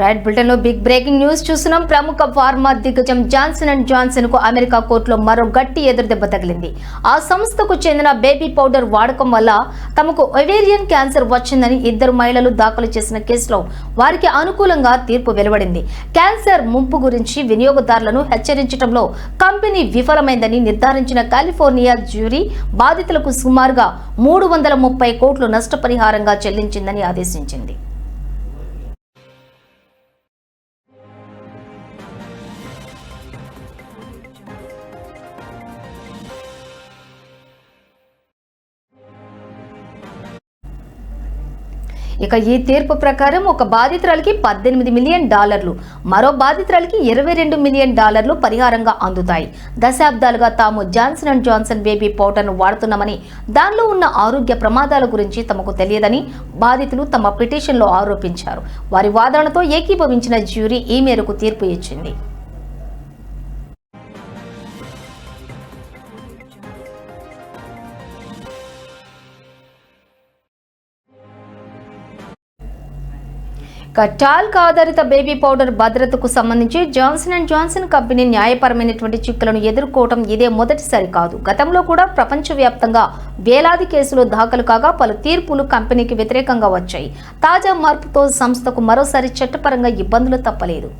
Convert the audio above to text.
Right బులెటిన్లో big breaking news చూస్తున్నాం. ప్రముఖ ఫార్మా దిగ్గజం జాన్సన్ అండ్ జాన్సన్కు అమెరికా కోర్టులో మరో గట్టి ఎదురుదెబ్బ తగిలింది. ఆ సంస్థకు చెందిన బేబీ పౌడర్ వాడకం వల్ల తమకు ఒవేరియన్ క్యాన్సర్ వచ్చిందని ఇద్దరు మహిళలు దాఖలు చేసిన కేసులో వారికి అనుకూలంగా తీర్పు వెలువడింది. క్యాన్సర్ ముంపు గురించి వినియోగదారులను హెచ్చరించడంలో కంపెనీ విఫలమైందని నిర్ధారించిన కాలిఫోర్నియా జ్యూరీ బాధితులకు సుమారుగా మూడు వందల ముప్పై కోట్లు నష్టపరిహారంగా చెల్లించిందని ఆదేశించింది. ఇక ఈ తీర్పు ప్రకారం ఒక బాధితురాలికి పద్దెనిమిది మిలియన్ డాలర్లు మరో బాధితురాలికి ఇరవై రెండు మిలియన్ డాలర్లు పరిహారంగా అందుతాయి. దశాబ్దాలుగా తాము జాన్సన్ అండ్ జాన్సన్ బేబీ పౌడర్ను వాడుతున్నామని దానిలో ఉన్న ఆరోగ్య ప్రమాదాల గురించి తమకు తెలియదని బాధితులు తమ పిటిషన్లో ఆరోపించారు. వారి వాదనతో ఏకీభవించిన జ్యూరీ ఈ మేరకు తీర్పు ఇచ్చింది. ఇక టాల్క్ ఆధారిత బేబీ పౌడర్ భద్రతకు సంబంధించి జాన్సన్ అండ్ జాన్సన్ కంపెనీ న్యాయపరమైనటువంటి చిక్కులను ఎదుర్కోవటం ఇదే మొదటిసారి కాదు. గతంలో కూడా ప్రపంచవ్యాప్తంగా వేలాది కేసులు దాఖలు కాగా పలు తీర్పులు కంపెనీకి వ్యతిరేకంగా వచ్చాయి. తాజా మార్పుతో సంస్థకు మరోసారి చట్టపరంగా ఇబ్బందులు తప్పలేదు.